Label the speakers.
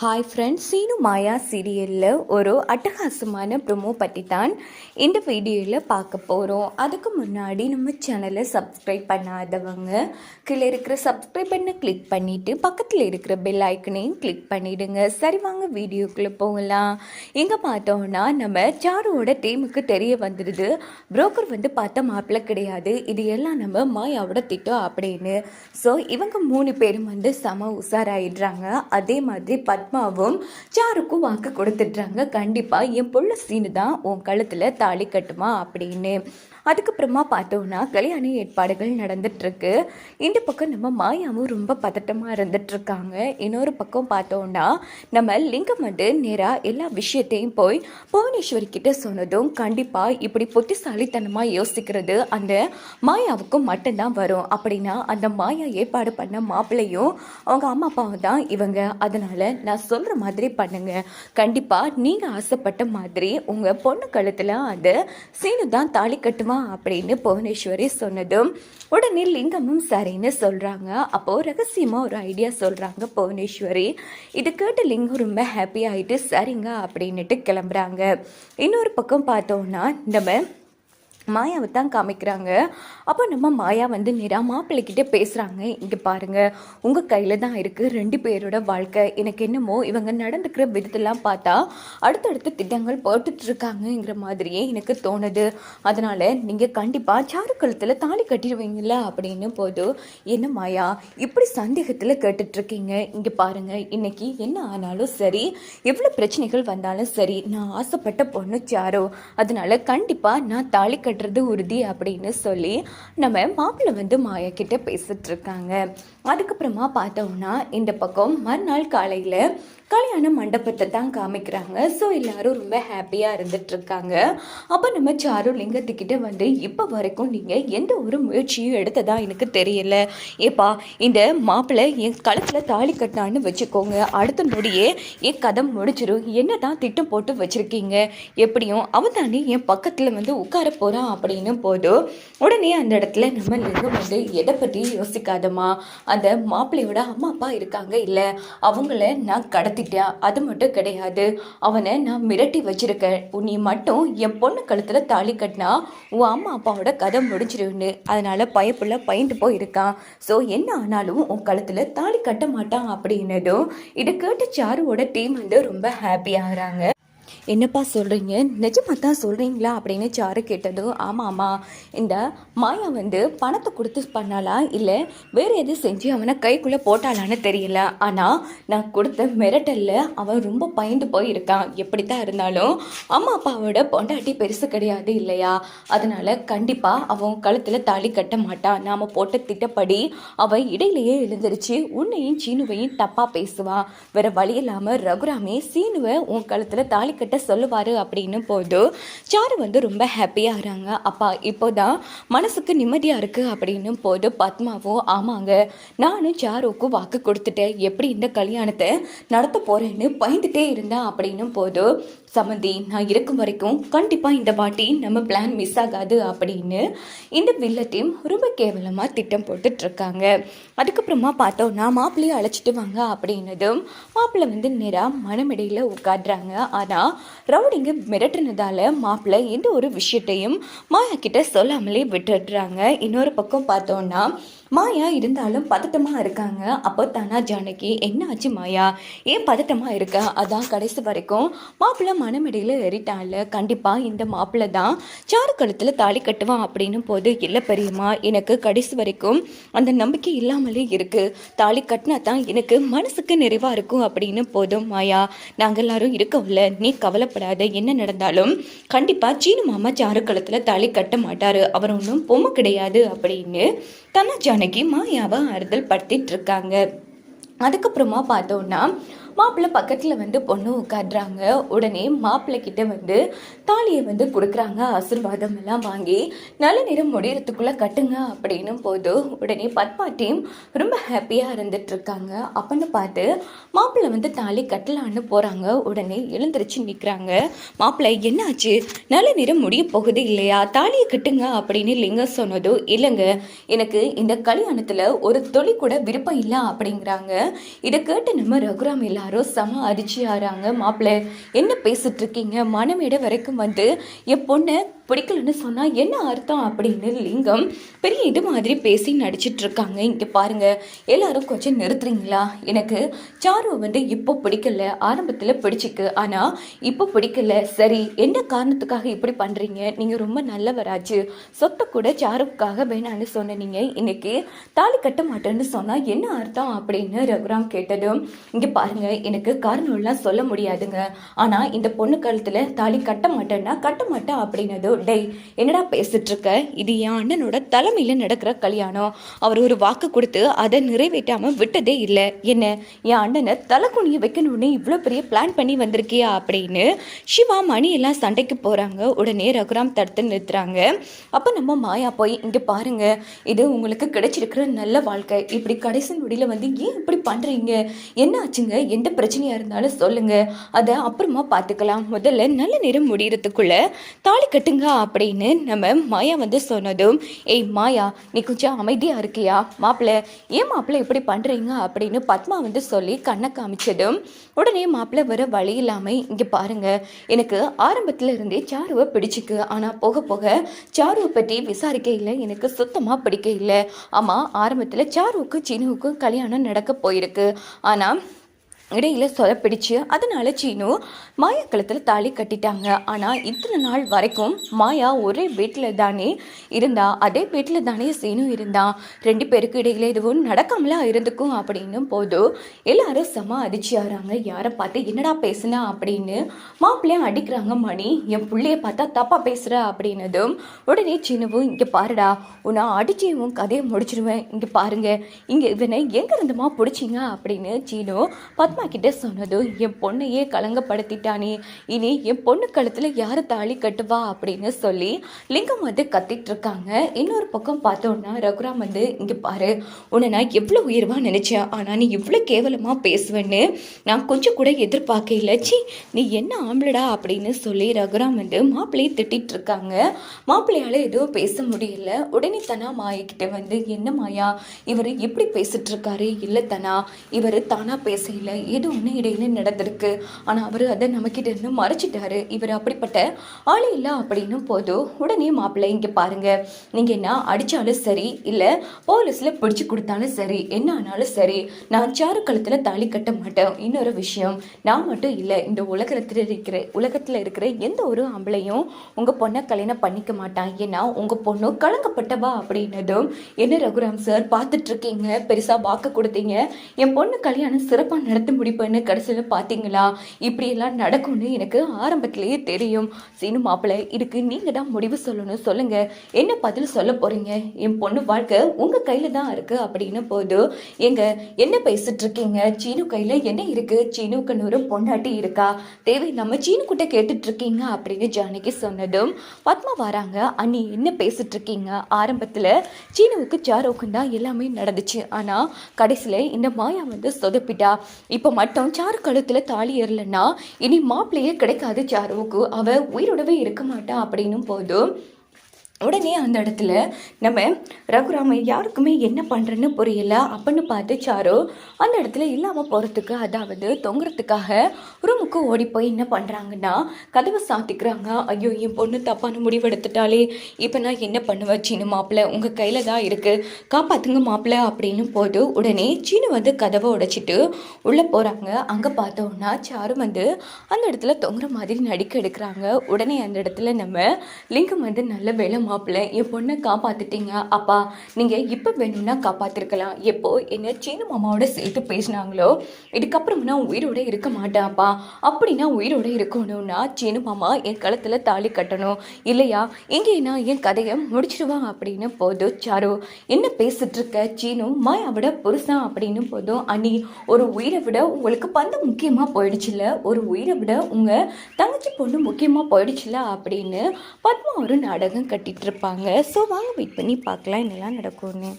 Speaker 1: Hi friends Seenu மாயா சீரியலில் ஒரு அட்டகாசமான ப்ரொமோ பற்றி தான் இந்த வீடியோவில் பார்க்க போகிறோம் அதுக்கு முன்னாடி நம்ம சேனலை சப்ஸ்கிரைப் பண்ணாதவங்க கீழே இருக்கிற சப்ஸ்கிரைப் பண்ண கிளிக் பண்ணிவிட்டு பக்கத்தில் இருக்கிற பெல் ஐக்கனையும் கிளிக் பண்ணிவிடுங்க சரி வாங்க வீடியோக்குள்ளே போகலாம். எங்கே பார்த்தோம்னா நம்ம சாருவோட டீமுக்கு தெரிய வந்துடுது புரோக்கர் வந்து பார்த்த மாப்பிள்ளை கிடையாது. இது எல்லாம் நம்ம மாயாவோட திட்டம் அப்படின்னு. ஸோ இவங்க மூணு பேரும் வந்து செம உஷாராயிடுறாங்க. அதே மாதிரி பத்மாவும் சாருக்கும் வாக்கு கொடுத்துட்றாங்க. கண்டிப்பாக என் புள்ள சீனு தான் உன் கழுத்தில் தாலி கட்டுமா அப்படின்னு. அதுக்கப்புறமா பார்த்தோன்னா கல்யாண ஏற்பாடுகள் நடந்துட்டுருக்கு. இந்த பக்கம் நம்ம மாயாவும் ரொம்ப பதட்டமாக இருந்துட்டுருக்காங்க. இன்னொரு பக்கம் பார்த்தோன்னா நம்ம லிங்கம் வந்து நேராக எல்லா விஷயத்தையும் போய் புவனேஸ்வரி கிட்ட சொன்னதும் கண்டிப்பாக இப்படி புத்திசாலித்தனமாக யோசிக்கிறது அந்த மாயாவுக்கும் மட்டும்தான் வரும். அப்படின்னா அந்த மாயா ஏற்பாடு பண்ண மாப்பிள்ளையும் அவங்க அம்மா அப்பாவும் தான் இவங்க. அதனால் நான் சொல்கிற மாதிரி பண்ணுங்க. கண்டிப்பாக நீங்கள் ஆசைப்பட்ட மாதிரி உங்கள் பொண்ணு கழுத்தில் அது சீனு தான் தாலி கட்டுமா அப்படின்னு புவனேஸ்வரி சொன்னதும் உடனே லிங்கமும் சரின்னு சொல்கிறாங்க அப்போது ரகசியமாக ஒரு ஐடியா சொல்கிறாங்க புவனேஸ்வரி. இது கேட்டு லிங்கம் ரொம்ப ஹாப்பி ஆகிட்டு சரிங்க அப்படின்னுட்டு கிளம்புறாங்க. இன்னொரு பக்கம் பார்த்தோன்னா நம்ம மாயாவை தான் காமிக்கிறாங்க. அப்போ நம்ம மாயா வந்து நேராக மாப்பிள்ளைக்கிட்டே பேசுகிறாங்க இங்கே பாருங்கள் உங்கள் கையில் தான் இருக்குது ரெண்டு பேரோட வாழ்க்கை. எனக்கு என்னமோ இவங்க நடந்துக்கிற விதத்தெல்லாம் பார்த்தா அடுத்தடுத்த திட்டங்கள் போட்டுட்ருக்காங்கங்கிற மாதிரியே எனக்கு தோணுது. அதனால் நீங்கள் கண்டிப்பாக சாரு கழுத்தில் தாலி கட்டிடுவீங்கள அப்படின்னு போது என்ன மாயா இப்படி சந்தேகத்தில் கேட்டுட்ருக்கீங்க. இங்கே பாருங்கள் இன்னைக்கு என்ன ஆனாலும் சரி எவ்வளோ பிரச்சனைகள் வந்தாலும் சரி நான் ஆசைப்பட்ட பொண்ணு சாரு. அதனால கண்டிப்பாக நான் தாலி கட்டுறது உறுதி அப்படின்னு சொல்லி நம்ம மாப்பிள்ளை வந்து மாயா கிட்ட பேசிட்டு இருக்காங்க. அதுக்கப்புறமா பார்த்தோம்னா இந்த பக்கம் மறுநாள் காலையில் கல்யாண மண்டபத்தை தான் காமிக்கிறாங்க. ஸோ எல்லாரும் ரொம்ப ஹாப்பியாக இருந்துட்டுருக்காங்க அப்போ நம்ம சாரு லிங்கத்துக்கிட்ட வந்து இப்போ வரைக்கும் நீங்கள் எந்த ஒரு முயற்சியும் எடுத்ததா எனக்கு தெரியல. ஏப்பா இந்த மாப்பிள்ளை என் கழுத்தில் தாலி கட்டான்னு வச்சுக்கோங்க. அடுத்த நொடியே என் கதை முடிச்சிடும் என்ன தான் திட்டம் போட்டு வச்சுருக்கீங்க? எப்படியும் அவன் தானே என் பக்கத்தில் வந்து உட்கார போகிறான் அப்படின்னு போதும் உடனே அந்த இடத்துல நம்ம லிங்கம் வந்து எதை பற்றி யோசிக்காதம்மா? அந்த மாப்பிள்ளையோட அம்மா அப்பா இருக்காங்க இல்லை? அவங்கள நான் கடத்திட்டேன். அது மட்டும் கிடையாது. அவனை நான் மிரட்டி வச்சிருக்கேன். நீ மட்டும் என் பொண்ணு கழுத்தில் தாலி கட்டினா உன் அம்மா அப்பாவோட கதை முடிஞ்சிருன்னு அதனால பயப்புள்ள பயந்து போயிருக்கான். ஸோ என்ன ஆனாலும் உன் கழுத்தில் தாலி கட்ட மாட்டான் அப்படின்னதும் இதை கேட்டு சாருவோட டீம் வந்து ரொம்ப ஹாப்பி ஆகிறாங்க. என்னப்பா சொல்கிறீங்க நிஜமாக தான் சொல்கிறீங்களா அப்படின்னு சாரு கேட்டதும் ஆமாம் ஆமாம் இந்த மாயா வந்து பணத்தை கொடுத்து பண்ணாலா இல்லை வேறு எது செஞ்சு அவனை கைக்குள்ளே போட்டாளான்னு தெரியல. ஆனால் நான் கொடுத்த மிரட்டலில் அவன் ரொம்ப பயந்து போயிருக்கான். எப்படி தான் இருந்தாலும் அம்மா அப்பாவோட பொண்டாட்டி பெருசு கிடையாது இல்லையா? அதனால் கண்டிப்பாக அவன் கழுத்தில் தாலி கட்ட மாட்டான். நாம் போட்ட திட்டப்படி அவன் இடையிலேயே எழுந்திருச்சு உன்னையும் சீனுவையும் தப்பாக பேசுவான். வேறு வழி இல்லாமல் ரகுராமே சீனுவை உன் கழுத்தில் தாலி கட்ட சொல்லுவார் அப்படின்னு போது சாரு வந்து ரொம்ப ஹாப்பியாகிறாங்க அப்பா இப்போதான் மனசுக்கு நிம்மதியாக இருக்குது அப்படின்னு போது பத்மாவும் ஆமாங்க நானும் சாருவுக்கு வாக்கு கொடுத்துட்டேன் எப்படி இந்த கல்யாணத்தை நடத்த போகிறேன்னு பயந்துட்டே இருந்தேன் அப்படின்னு போது சமந்தி நான் இருக்கும் வரைக்கும் கண்டிப்பாக இந்த வாட்டி நம்ம பிளான் மிஸ் ஆகாது அப்படின்னு இந்த வில்லத்தையும் ரொம்ப கேவலமாக திட்டம் போட்டுட்ருக்காங்க அதுக்கப்புறமா பார்த்தோன்னா மாப்பிள்ளையை அழைச்சிட்டு வாங்க அப்படின்னதும் மாப்பிள்ளை வந்து நேராக மனமிடையில் உட்காடுறாங்க ஆனால் ரவுடிங்க மிரட்டுனதால மாப்பிள்ளை எந்த ஒரு விஷயத்தையும் மாயா கிட்ட சொல்லாமலே விட்டுடுறாங்க. இன்னொரு பக்கம் பார்த்தோன்னா மாயா இருந்தாலும் பதட்டமாக இருக்காங்க. அப்போ தானா ஜானகி என்ன ஆச்சு மாயா? ஏன் பதட்டமாக இருக்க? அதான் கடைசி வரைக்கும். மாப்பிள்ளை மனமடையில் ஏறிட்டான்ல கண்டிப்பாக இந்த மாப்பிள்ளை தான் சாரு கழுத்தில் தாலி கட்டுவான் அப்படின்னு போது இல்லை பெரியம்மா எனக்கு கடைசி வரைக்கும் அந்த நம்பிக்கை இல்லாமலே இருக்குது தாலி கட்டினா தான் எனக்கு மனசுக்கு நிறைவாக இருக்கும் அப்படின்னு போதும் மாயா நாங்கள் எல்லாரும் இருக்கோம்ல நீ கவலைப்படாத. என்ன நடந்தாலும் கண்டிப்பாக சீனு மாமா சாரு கழுத்தில் தாலி கட்ட மாட்டார். அவர் ஒன்றும் பொம்மை கிடையாது அப்படின்னு தனா ஜானகி மாயாவை ஆறுதல் படுத்திட்டு இருக்காங்க. அதுக்கப்புறமா பார்த்தோன்னா மாப்பிள்ளை பக்கத்தில் வந்து பொண்ணு உட்காடுறாங்க உடனே மாப்பிள்ளை கிட்ட வந்து தாலியை வந்து கொடுக்குறாங்க. ஆசிர்வாதம் எல்லாம் வாங்கி நல்ல நேரம் முடியறதுக்குள்ளே கட்டுங்க அப்படின்னு போது உடனே பத்மாட்டியும் ரொம்ப ஹாப்பியாக இருந்துட்டுருக்காங்க. அப்படின்னு பார்த்து மாப்பிள்ளை வந்து தாலி கட்டலான்னு போகிறாங்க உடனே எழுந்திரிச்சு நிற்கிறாங்க மாப்பிள்ளை என்னாச்சு? நல்ல நேரம் முடிய போகுது இல்லையா? தாலியை கட்டுங்க அப்படின்னு லிங்கம் சொன்னதோ இல்லைங்க. எனக்கு இந்த கல்யாணத்தில் ஒரு தொழில் கூட விருப்பம் இல்லை அப்படிங்கிறாங்க. இதை கேட்டு நம்ம ரகுராம் எல்லாரும் எல்லாரும் செம அரிச்சி ஆறாங்க மாப்பிள்ளை. என்ன பேசிட்டு இருக்கீங்க? மனமேடை வரைக்கும் வந்து என் பொண்ணை பிடிக்கலன்னு சொன்னால் என்ன அர்த்தம் அப்படின்னு லிங்கம் பெரிய இது மாதிரி பேசி நடிச்சிட்டு இருக்காங்க. இங்கே பாருங்க. எல்லாரும் கொஞ்சம் நிறுத்துறீங்களா? எனக்கு சாரு வந்து இப்போ பிடிக்கல. ஆரம்பத்தில் பிடிச்சிக்கு ஆனால் இப்போ பிடிக்கல. சரி என்ன காரணத்துக்காக இப்படி பண்ணுறீங்க நீங்கள் ரொம்ப நல்லவராச்சு. சொத்தை கூட சாருவுக்காக வேணான்னு சொன்னீங்க. இன்னைக்கு தாலி கட்ட மாட்டேன்னு சொன்னால் என்ன அர்த்தம் அப்படின்னு ரகுராம் கேட்டதும் இங்கே பாருங்க. எனக்கு காரணம்லாம் சொல்ல முடியாதுங்க. ஆனால் இந்த பொண்ணு காலத்தில் தாலி கட்ட மாட்டேன்னா கட்ட மாட்டேன் அப்படின்னதும் டேய் என்னடா பேசிட்டு இருக்க இது என் அண்ணனோட தலைமையில் நடக்கிற கல்யாணம். அவர் ஒரு வாக்கு கொடுத்து அதை நிறைவேற்றாம விட்டதே இல்லை. என்ன என் அண்ணனை தலை குனிய வைக்கணும்னு இவ்வளோ பெரிய பிளான் பண்ணி வந்திருக்கியா அப்படின்னு சிவா மணி எல்லாம் சண்டைக்கு போகிறாங்க உடனே ரகுராம் தடுத்து நிறுத்துறாங்க. அப்போ நம்ம மாயா போய் இங்கே பாருங்க இது உங்களுக்கு கிடைச்சிருக்கிற நல்ல வாழ்க்கை. இப்படி கடைசி நொடியில் வந்து ஏன் இப்படி பண்ணுறீங்க என்ன ஆச்சுங்க? எந்த பிரச்சனையாக இருந்தாலும் சொல்லுங்க. அதை அப்புறமா பார்த்துக்கலாம் முதல்ல நல்ல நேரம் முடியறதுக்குள்ள தாலி கட்டுங்க அப்படின்னு நம்ம மாயா வந்து சொன்னதும் ஏய் மாயா நீ கொஞ்சம் அமைதியாக இருக்கியா? மாப்பிள்ளை ஏன் மாப்பிள்ளை இப்படி பண்ணுறீங்க அப்படின்னு பத்மா வந்து சொல்லி கண்ணை காமிச்சதும் உடனே மாப்பிள்ளை வர வழி இல்லாமல் இங்கே பாருங்க. எனக்கு ஆரம்பத்தில் இருந்தே சாருவை பிடிச்சிக்கு ஆனால் போக போக சாருவை பற்றி விசாரிக்க இல்லை. எனக்கு சுத்தமாக பிடிக்க இல்லை. ஆமாம் ஆரம்பத்தில் சாருவுக்கும் சினுவுக்கும் கல்யாணம் நடக்க போயிருக்கு. ஆனால் இடையில சொதப்பிடிச்சு அதனால சீனு மாயா கழுத்தில் தாலி கட்டிட்டாங்க. ஆனால் இத்தனை நாள் வரைக்கும் மாயா ஒரே வீட்டில் தானே இருந்தா அதே வீட்டில் தானே சீனு இருந்தா. ரெண்டு பேருக்கு இடையில எதுவும் நடக்காமலா இருந்துக்கும் அப்படின்னும் போதும் எல்லாரும் செம அதிர்ச்சியாகிறாங்க யாரை பார்த்து என்னடா பேசுனா அப்படின்னு மாப்பிள்ளையும் அடிக்கிறாங்க மணி. என் பிள்ளைய பார்த்தா தப்பாக பேசுகிற அப்படின்னதும் உடனே சீனுவும் இங்கே பாருடா உன்னை அடிச்சு உன் கதையை முடிச்சிருவேன். இங்கே பாருங்க. இங்கே இவனை எங்கேருந்துமா பிடிச்சிங்க? அப்படின்னு சீனு அம்மா கிட்ட சொன்னதும் என் பொண்ணையே கலங்கப்படுத்திட்டானே இனி என் பொண்ணு கழுத்தில் யார் தாலி கட்டுவா? அப்படின்னு சொல்லி லிங்கம் வந்து கத்திட்டு இருக்காங்க இன்னொரு பக்கம் பார்த்தோன்னா ரகுராம் வந்து இங்கே பாரு உன்னை நான் எவ்வளோ உயர்வா நினைச்சேன் ஆனால் நீ இவ்வளோ கேவலமாக பேசுவேன்னு நான் கொஞ்சம் கூட எதிர்பார்க்கல சி நீ என்ன ஆம்பளடா? அப்படின்னு சொல்லி ரகுராம் வந்து மாப்பிள்ளையை திட்டிட்டு இருக்காங்க மாப்பிள்ளையால எதுவும் பேச முடியல. உடனே தனா மாயா கிட்ட வந்து என்ன மாயா இவர் எப்படி பேசிட்டு இருக்காரு இல்லை தனா இவர் தானா பேசல ஏதோ ஒன்று இடையில நடந்திருக்கு. ஆனால் அவர் அதை நம்மக்கிட்ட இருந்து மறைச்சிட்டாரு. இவர் அப்படிப்பட்ட ஆளே இல்லை அப்படின்னு போதும் உடனே மாப்பிள்ளை இங்கே பாருங்க. நீங்கள் என்ன அடித்தாலும் சரி இல்லை போலீஸில் பிடிச்சி கொடுத்தாலும் சரி என்ன ஆனாலும் சரி நான் சாரு கழுத்தில் தாலி கட்ட மாட்டேன். இன்னொரு விஷயம் நான் மட்டும் இல்லை இந்த உலகத்தில் இருக்கிற உலகத்தில் இருக்கிற எந்த ஒரு ஆம்பளையும் உங்கள் பொண்ணை கல்யாணம் பண்ணிக்க மாட்டான். ஏன்னா உங்கள் பொண்ணு கலங்கப்பட்டவா அப்படின்னதும் என்ன ரகுராம் சார் பார்த்துட்ருக்கீங்க பெருசாக வாக்கு கொடுத்தீங்க. என் பொண்ணு கல்யாணம் சிறப்பாக நடத்த முடிப்பேன்னு கடைசியில் பார்த்தீங்களா இப்படியெல்லாம் நடக்கும்னு எனக்கு ஆரம்பத்திலேயே தெரியும். சீனு மாப்பிள்ளை இதுக்கு நீங்கள் தான் முடிவு சொல்லணும். சொல்லுங்கள் என்ன பதில் சொல்ல போகிறீங்க என் பொண்ணு வாழ்க்கை உங்கள் கையில் தான் இருக்குது அப்படின்னு போது எங்க என்ன பேசிட்டு இருக்கீங்க? சீனு கையில் என்ன இருக்குது சீனுக்கு நூறு பொண்டாட்டி இருக்கா? தேவையில்லாம சீனு கிட்ட கேட்டுட்டு இருக்கீங்க அப்படின்னு ஜானகி சொன்னதும் பத்மா வராங்க. அண்ணி என்ன பேசிட்டு இருக்கீங்க? ஆரம்பத்தில் சீனுவுக்கு சாரோக்கும் தான் எல்லாமே நடந்துச்சு. ஆனால் கடைசியில் இந்த மாயா வந்து சொதப்பிட்டா. இப்போ இப்போ மட்டும் சாரு கழுத்தில் தாலி ஏறலைன்னா இனி மாப்பிள்ளையே கிடைக்காது சாருவுக்கு. அவள் உயிரோடவே இருக்க மாட்டா அப்படின்னும் போதும் உடனே அந்த இடத்துல நம்ம ரகுராம யாருக்குமே என்ன பண்ணுறன்னு புரியல அப்படின்னு பார்த்து சாரு அந்த இடத்துல இல்லாமல் போகிறதுக்கு அதாவது தொங்குறதுக்காக ரூமுக்கு ஓடி போய் என்ன பண்ணுறாங்கன்னா கதவை சாத்திக்கிறாங்க. ஐயோ என் பொண்ணு தப்பான முடிவெடுத்துட்டாலே இப்போ நான் என்ன பண்ணுவேன் சீனு மாப்பிள்ளை உங்கள் கையில் தான் இருக்குது காப்பாற்றுங்க மாப்பிள்ளை அப்படின்னு போது உடனே சீனு வந்து கதவை உடைச்சிட்டு உள்ளே போகிறாங்க அங்கே பார்த்தோன்னா சாரு வந்து அந்த இடத்துல தொங்குற மாதிரி நடிக்க எடுக்கிறாங்க. உடனே அந்த இடத்துல நம்ம லிங்கம் வந்து நல்ல வேலை மாப்பிள்ளை என் பொண்ணை காப்பாற்றிட்டீங்க அப்பா நீங்கள் இப்போ வேணும்னா காப்பாற்றிருக்கலாம் எப்போ என்ன சீன மாமாவோட சேர்த்து பேசினாங்களோ இதுக்கப்புறம் நான் உயிரோட இருக்க மாட்டேன்ப்பா அப்படின்னா உயிரோட இருக்கணும்னா சீனு மாமா என் கழுத்தில் தாலி கட்டணும். இல்லையா? இங்கே நான் என் கதையை முடிச்சிடுவான் அப்படின்னு போதும் சாரு. என்ன பேசிட்டு இருக்க சீனு மாயாவோட புருஷன் அப்படின்னு போதும் அண்ணி. ஒரு உயிரை விட உங்களுக்கு பந்து முக்கியமாக போயிடுச்சுல்ல? ஒரு உயிரை விட உங்கள் தங்கச்சி பொண்ணு முக்கியமாக போயிடுச்சுல அப்படின்னு பத்மா ஒரு நாடகம் கட்டிட்டு இருப்பாங்க ஸோ வாங்க வெயிட் பண்ணி பார்க்கலாம் என்னெல்லாம் நடக்கும்னு.